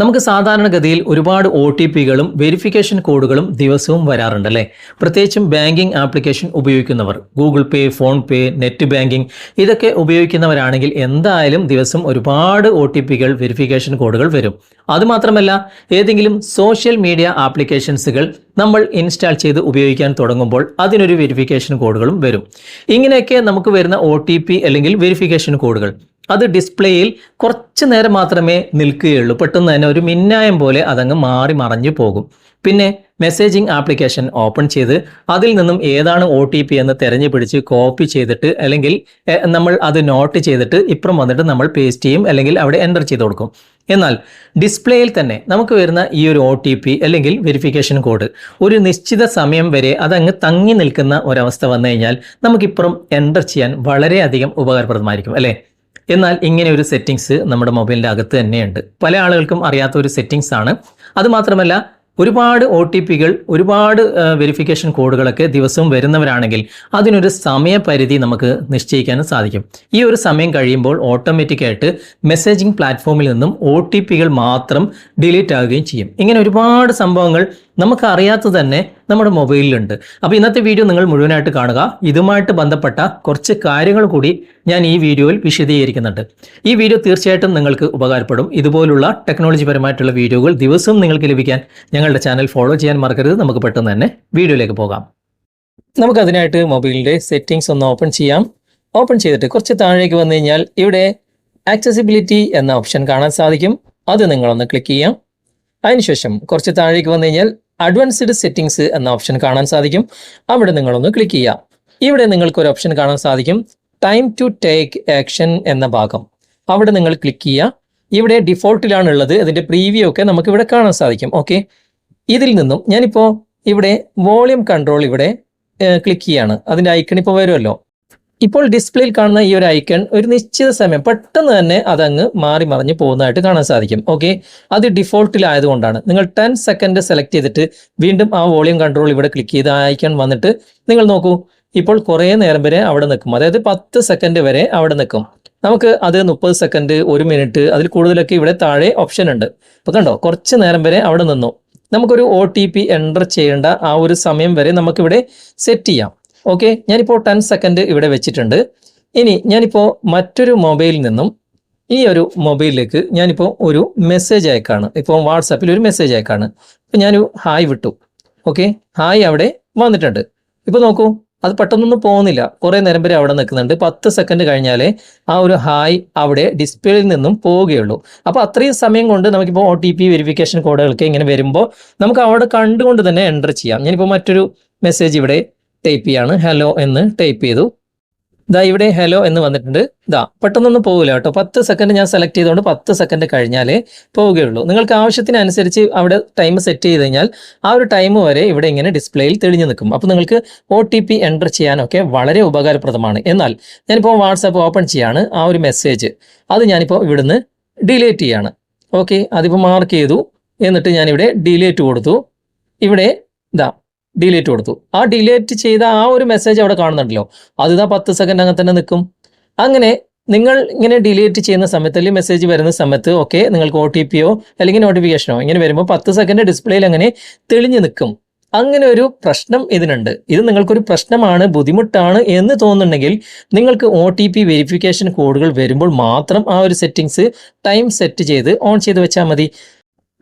നമുക്ക് സാധാരണഗതിയിൽ ഒരുപാട് ഒ ടി പികളും വെരിഫിക്കേഷൻ കോഡുകളും ദിവസവും വരാറുണ്ട് അല്ലേ പ്രത്യേകിച്ചും ബാങ്കിങ് ആപ്ലിക്കേഷൻ ഉപയോഗിക്കുന്നവർ Google Pay PhonePe net banking ഇതൊക്കെ ഉപയോഗിക്കുന്നവരാണെങ്കിൽ എന്തായാലും ദിവസം ഒരുപാട് ഒ ടി പികൾ വെരിഫിക്കേഷൻ കോഡുകൾ വരും. അതുമാത്രമല്ല ഏതെങ്കിലും സോഷ്യൽ മീഡിയ ആപ്ലിക്കേഷൻസുകൾ നമ്മൾ ഇൻസ്റ്റാൾ ചെയ്ത് ഉപയോഗിക്കാൻ തുടങ്ങുമ്പോൾ അതിനൊരു വെരിഫിക്കേഷൻ കോഡുകളും വരും. ഇങ്ങനെയൊക്കെ നമുക്ക് വരുന്ന ഒ അല്ലെങ്കിൽ വെരിഫിക്കേഷൻ കോഡുകൾ അത് ഡിസ്പ്ലേയിൽ കുറച്ച് നേരം മാത്രമേ നിൽക്കുകയുള്ളൂ. പെട്ടെന്ന് തന്നെ ഒരു മിന്നായം പോലെ അതങ്ങ് മാറി മറഞ്ഞു പോകും. പിന്നെ മെസ്സേജിംഗ് ആപ്ലിക്കേഷൻ ഓപ്പൺ ചെയ്ത് അതിൽ നിന്നും ഏതാണ് ഒ ടി പി എന്ന് തെരഞ്ഞു പിടിച്ച് കോപ്പി ചെയ്തിട്ട് അല്ലെങ്കിൽ നമ്മൾ അത് നോട്ട് ചെയ്തിട്ട് ഇപ്പുറം വന്നിട്ട് നമ്മൾ പേസ്റ്റ് ചെയ്യും അല്ലെങ്കിൽ അവിടെ എന്റർ ചെയ്ത് കൊടുക്കും. എന്നാൽ ഡിസ്പ്ലേയിൽ തന്നെ നമുക്ക് വരുന്ന ഈ ഒരു ഒ ടി പി അല്ലെങ്കിൽ വെരിഫിക്കേഷൻ കോഡ് ഒരു നിശ്ചിത സമയം വരെ അതങ്ങ് തങ്ങി നിൽക്കുന്ന ഒരവസ്ഥ വന്നു കഴിഞ്ഞാൽ നമുക്കിപ്പുറം എന്റർ ചെയ്യാൻ വളരെയധികം ഉപകാരപ്രദമായിരിക്കും അല്ലേ? എന്നാൽ ഇങ്ങനെ ഒരു സെറ്റിങ്സ് നമ്മുടെ മൊബൈലിന്റെ അകത്ത് തന്നെയുണ്ട്. പല ആളുകൾക്കും അറിയാത്ത ഒരു സെറ്റിങ്സ് ആണ്. അതുമാത്രമല്ല ഒരുപാട് ഒ ടി പികൾ ഒരുപാട് വെരിഫിക്കേഷൻ കോഡുകളൊക്കെ ദിവസവും വരുന്നവരാണെങ്കിൽ അതിനൊരു സമയപരിധി നമുക്ക് നിശ്ചയിക്കാനും സാധിക്കും. ഈ ഒരു സമയം കഴിയുമ്പോൾ ഓട്ടോമാറ്റിക്കായിട്ട് മെസ്സേജിംഗ് പ്ലാറ്റ്ഫോമിൽ നിന്നും ഒ മാത്രം ഡിലീറ്റ് ആകുകയും ചെയ്യും. ഇങ്ങനെ ഒരുപാട് സംഭവങ്ങൾ നമുക്ക് അറിയാത്ത തന്നെ നമ്മുടെ മൊബൈലിലുണ്ട്. അപ്പോൾ ഇന്നത്തെ വീഡിയോ നിങ്ങൾ മുഴുവനായിട്ട് കാണുക. ഇതുമായിട്ട് ബന്ധപ്പെട്ട കുറച്ച് കാര്യങ്ങൾ കൂടി ഞാൻ ഈ വീഡിയോയിൽ വിശദീകരിക്കുന്നുണ്ട്. ഈ വീഡിയോ തീർച്ചയായിട്ടും നിങ്ങൾക്ക് ഉപകാരപ്പെടും. ഇതുപോലുള്ള ടെക്നോളജി പരമായിട്ടുള്ള വീഡിയോകൾ ദിവസവും നിങ്ങൾക്ക് ലഭിക്കാൻ ഞങ്ങളുടെ ചാനൽ ഫോളോ ചെയ്യാൻ മറക്കരുത്. നമുക്ക് പെട്ടെന്ന് തന്നെ വീഡിയോയിലേക്ക് പോകാം. നമുക്കതിനായിട്ട് മൊബൈലിന്റെ സെറ്റിങ്സ് ഒന്ന് ഓപ്പൺ ചെയ്യാം. ഓപ്പൺ ചെയ്തിട്ട് കുറച്ച് താഴേക്ക് വന്നു കഴിഞ്ഞാൽ ഇവിടെ ആക്സസിബിലിറ്റി എന്ന ഓപ്ഷൻ കാണാൻ സാധിക്കും. അത് നിങ്ങളൊന്ന് ക്ലിക്ക് ചെയ്യാം. അതിനുശേഷം കുറച്ച് താഴേക്ക് വന്നു കഴിഞ്ഞാൽ അഡ്വാൻസ്ഡ് സെറ്റിംഗ്സ് എന്ന ഓപ്ഷൻ കാണാൻ സാധിക്കും. അവിടെ നിങ്ങളൊന്ന് ക്ലിക്ക് ചെയ്യാം ഇവിടെ നിങ്ങൾക്ക് ഒരു ഓപ്ഷൻ കാണാൻ സാധിക്കും. ടൈം ടു ടേക്ക് ആക്ഷൻ എന്ന ഭാഗം. അവിടെ നിങ്ങൾ ക്ലിക്ക് ചെയ്യുക. ഇവിടെ ഡിഫോൾട്ടിലാണ് ഉള്ളത് അതിന്റെ പ്രീവ്യൂ ഒക്കെ നമുക്ക് ഇവിടെ കാണാൻ സാധിക്കും. ഓക്കെ ഇതിൽ നിന്നും ഞാനിപ്പോൾ ഇവിടെ വോളിയം കൺട്രോൾ ഇവിടെ ക്ലിക്ക് ചെയ്യാണ്. അതിന്റെ ഐക്കൺ ഇപ്പോൾ വരുമല്ലോ. ഇപ്പോൾ ഡിസ്പ്ലേയിൽ കാണുന്ന ഈ ഒരു ഐക്കൺ ഒരു നിശ്ചിത സമയം പെട്ടെന്ന് തന്നെ അതങ്ങ് മാറി മറിഞ്ഞ് പോകുന്നതായിട്ട് കാണാൻ സാധിക്കും. ഓക്കെ അത് ഡിഫോൾട്ടിലായതുകൊണ്ടാണ്. നിങ്ങൾ ടെൻ സെക്കൻഡ് സെലക്ട് ചെയ്തിട്ട് വീണ്ടും ആ വോളിയം കൺട്രോൾ ഇവിടെ ക്ലിക്ക് ചെയ്ത് ആ ഐക്കൺ വന്നിട്ട് നിങ്ങൾ നോക്കൂ ഇപ്പോൾ കുറേ നേരം വരെ അവിടെ നിൽക്കും. അതായത് പത്ത് സെക്കൻഡ് വരെ അവിടെ നിൽക്കും. നമുക്ക് അത് മുപ്പത് സെക്കൻഡ് ഒരു മിനിറ്റ് അതിൽ കൂടുതലൊക്കെ ഇവിടെ താഴെ ഓപ്ഷൻ ഉണ്ട്. അപ്പോൾ കണ്ടോ കുറച്ച് നേരം വരെ അവിടെ നിന്നു. നമുക്കൊരു ഒ ടി പി എന്റർ ചെയ്യേണ്ട ആ ഒരു സമയം വരെ നമുക്കിവിടെ സെറ്റ് ചെയ്യാം. ഓക്കെ ഞാനിപ്പോൾ ടെൻ സെക്കൻഡ് ഇവിടെ വെച്ചിട്ടുണ്ട്. ഇനി ഞാനിപ്പോൾ മറ്റൊരു മൊബൈലിൽ നിന്നും ഈ ഒരു മൊബൈലിലേക്ക് ഞാനിപ്പോൾ ഒരു മെസ്സേജ് അയക്കാണ്. ഇപ്പോൾ വാട്സാപ്പിൽ ഒരു മെസ്സേജ് അയക്കാണ്. ഇപ്പം ഞാനൊരു ഹായ് വിട്ടു. ഓക്കെ ഹായ് അവിടെ വന്നിട്ടുണ്ട്. ഇപ്പോൾ നോക്കൂ അത് പെട്ടെന്നൊന്നും പോകുന്നില്ല. കുറേ നേരം വരെ അവിടെ നിൽക്കുന്നുണ്ട്. പത്ത് സെക്കൻഡ് കഴിഞ്ഞാലേ ആ ഒരു ഹായ് അവിടെ ഡിസ്പ്ലേയിൽ നിന്നും പോവുകയുള്ളൂ. അപ്പോൾ അത്രയും സമയം കൊണ്ട് നമുക്കിപ്പോൾ ഒ ടി പി വെരിഫിക്കേഷൻ കോഡുകൾക്ക് ഇങ്ങനെ വരുമ്പോൾ നമുക്ക് അവിടെ കണ്ടുകൊണ്ട് തന്നെ എന്റർ ചെയ്യാം. ഞാനിപ്പോൾ മറ്റൊരു മെസ്സേജ് ഇവിടെ ടൈപ്പ് ചെയ്യാണ്. ഹലോ എന്ന് ടൈപ്പ് ചെയ്തു. ഇതാ ഇവിടെ ഹലോ എന്ന് വന്നിട്ടുണ്ട്. ഇതാ പെട്ടെന്നൊന്നും പോകില്ല കേട്ടോ. പത്ത് സെക്കൻഡ് ഞാൻ സെലക്ട് ചെയ്തുകൊണ്ട് പത്ത് സെക്കൻഡ് കഴിഞ്ഞാലേ പോവുകയുള്ളൂ. നിങ്ങൾക്ക് ആവശ്യത്തിനനുസരിച്ച് അവിടെ ടൈം സെറ്റ് ചെയ്ത് കഴിഞ്ഞാൽ ആ ഒരു ടൈം വരെ ഇവിടെ ഇങ്ങനെ ഡിസ്പ്ലേയിൽ തെളിഞ്ഞു നിൽക്കും. അപ്പോൾ നിങ്ങൾക്ക് ഒ ടി പി എന്റർ ചെയ്യാനൊക്കെ വളരെ ഉപകാരപ്രദമാണ്. എന്നാൽ ഞാനിപ്പോൾ വാട്സാപ്പ് ഓപ്പൺ ചെയ്യാണ്. ആ ഒരു മെസ്സേജ് അത് ഞാനിപ്പോൾ ഇവിടുന്ന് ഡിലീറ്റ് ചെയ്യാണ്. ഓക്കെ അതിപ്പോൾ മാർക്ക് ചെയ്തു. എന്നിട്ട് ഞാനിവിടെ ഡിലീറ്റ് കൊടുത്തു. ഇവിടെ ഇതാ ഡിലീറ്റ് കൊടുത്തു. ആ ഡിലീറ്റ് ചെയ്ത ആ ഒരു മെസ്സേജ് അവിടെ കാണുന്നുണ്ടല്ലോ. അത് ഇതാ പത്ത് സെക്കൻഡ് അങ്ങനെ തന്നെ നിൽക്കും. അങ്ങനെ നിങ്ങൾ ഇങ്ങനെ ഡിലീറ്റ് ചെയ്യുന്ന സമയത്ത് അല്ലെങ്കിൽ മെസ്സേജ് വരുന്ന സമയത്ത് ഓക്കെ നിങ്ങൾക്ക് ഒ ടി പിയോ അല്ലെങ്കിൽ നോട്ടിഫിക്കേഷനോ ഇങ്ങനെ വരുമ്പോൾ പത്ത് സെക്കൻഡ് ഡിസ്പ്ലേയിൽ അങ്ങനെ തെളിഞ്ഞു നിൽക്കും. അങ്ങനെ ഒരു പ്രശ്നം ഇതിനുണ്ട്. ഇത് നിങ്ങൾക്കൊരു പ്രശ്നമാണ് ബുദ്ധിമുട്ടാണ് എന്ന് തോന്നുന്നുണ്ടെങ്കിൽ നിങ്ങൾക്ക് ഒ ടി പി വെരിഫിക്കേഷൻ കോഡുകൾ വരുമ്പോൾ മാത്രം ആ ഒരു സെറ്റിങ്സ് ടൈം സെറ്റ് ചെയ്ത് ഓൺ ചെയ്ത് വെച്ചാൽ മതി.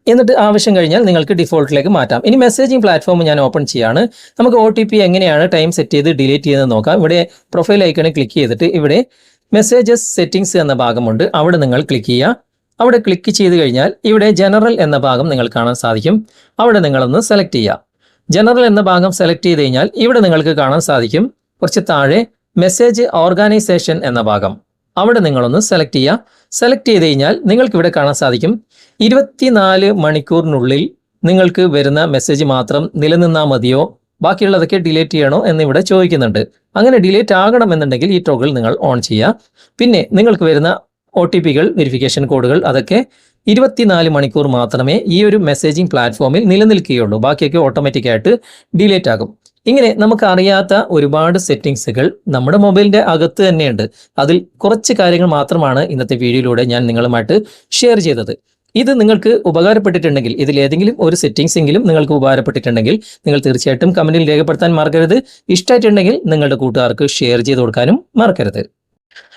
എന്നിട്ട് ആവശ്യം കഴിഞ്ഞാൽ നിങ്ങൾക്ക് ഡിഫോൾട്ടിലേക്ക് മാറ്റാം. ഇനി മെസ്സേജിംഗ് പ്ലാറ്റ്ഫോം ഞാൻ ഓപ്പൺ ചെയ്യാണ്. നമുക്ക് ഒ എങ്ങനെയാണ് ടൈം സെറ്റ് ചെയ്ത് ഡിലീറ്റ് ചെയ്യുന്നത് നോക്കാം. ഇവിടെ പ്രൊഫൈൽ ഐക്കണിൽ ക്ലിക്ക് ചെയ്തിട്ട് ഇവിടെ മെസ്സേജസ് സെറ്റിംഗ്സ് എന്ന ഭാഗമുണ്ട്. അവിടെ നിങ്ങൾ ക്ലിക്ക് ചെയ്യുക. അവിടെ ക്ലിക്ക് ചെയ്ത് കഴിഞ്ഞാൽ ഇവിടെ ജനറൽ എന്ന ഭാഗം നിങ്ങൾ കാണാൻ സാധിക്കും. അവിടെ നിങ്ങളൊന്ന് സെലക്ട് ചെയ്യുക. ജനറൽ എന്ന ഭാഗം സെലക്ട് ചെയ്ത് കഴിഞ്ഞാൽ ഇവിടെ നിങ്ങൾക്ക് കാണാൻ സാധിക്കും. കുറച്ച് താഴെ മെസ്സേജ് ഓർഗനൈസേഷൻ എന്ന ഭാഗം. അവിടെ നിങ്ങളൊന്ന് സെലക്ട് ചെയ്യുക. സെലക്ട് ചെയ്ത് കഴിഞ്ഞാൽ നിങ്ങൾക്ക് ഇവിടെ കാണാൻ സാധിക്കും. ഇരുപത്തിനാല് മണിക്കൂറിനുള്ളിൽ നിങ്ങൾക്ക് വരുന്ന മെസ്സേജ് മാത്രം നിലനിന്നാൽ മതിയോ? ബാക്കിയുള്ളതൊക്കെ ഡിലീറ്റ് ചെയ്യണോ എന്നിവിടെ ചോദിക്കുന്നുണ്ട്. അങ്ങനെ ഡിലീറ്റ് ആകണമെന്നുണ്ടെങ്കിൽ ഈ ടോഗിൾ നിങ്ങൾ ഓൺ ചെയ്യുക. പിന്നെ നിങ്ങൾക്ക് വരുന്ന ഒ ടി പികൾ വെരിഫിക്കേഷൻ കോഡുകൾ അതൊക്കെ ഇരുപത്തിനാല് മണിക്കൂർ മാത്രമേ ഈ ഒരു മെസ്സേജിംഗ് പ്ലാറ്റ്ഫോമിൽ നിലനിൽക്കുകയുള്ളൂ. ബാക്കിയൊക്കെ ഓട്ടോമാറ്റിക്കായിട്ട് ഡിലേറ്റ് ആകും. ഇങ്ങനെ നമുക്ക് അറിയാത്ത ഒരുപാട് സെറ്റിങ്സുകൾ നമ്മുടെ മൊബൈലിന്റെ അകത്ത് തന്നെയുണ്ട്. അതിൽ കുറച്ച് കാര്യങ്ങൾ മാത്രമാണ് ഇന്നത്തെ വീഡിയോയിലൂടെ ഞാൻ നിങ്ങളുമായിട്ട് ഷെയർ ചെയ്തത്. ഇത് നിങ്ങൾക്ക് ഉപകാരപ്പെട്ടിട്ടുണ്ടെങ്കിൽ ഇതിൽ ഏതെങ്കിലും ഒരു സെറ്റിംഗ്സ് എങ്കിലും നിങ്ങൾക്ക് ഉപകാരപ്പെട്ടിട്ടുണ്ടെങ്കിൽ നിങ്ങൾ തീർച്ചയായിട്ടും കമന്റിൽ രേഖപ്പെടുത്താൻ മറക്കരുത്. ഇഷ്ടമായിട്ടുണ്ടെങ്കിൽ നിങ്ങളുടെ കൂട്ടുകാർക്ക് ഷെയർ ചെയ്ത് കൊടുക്കാനും മറക്കരുത്.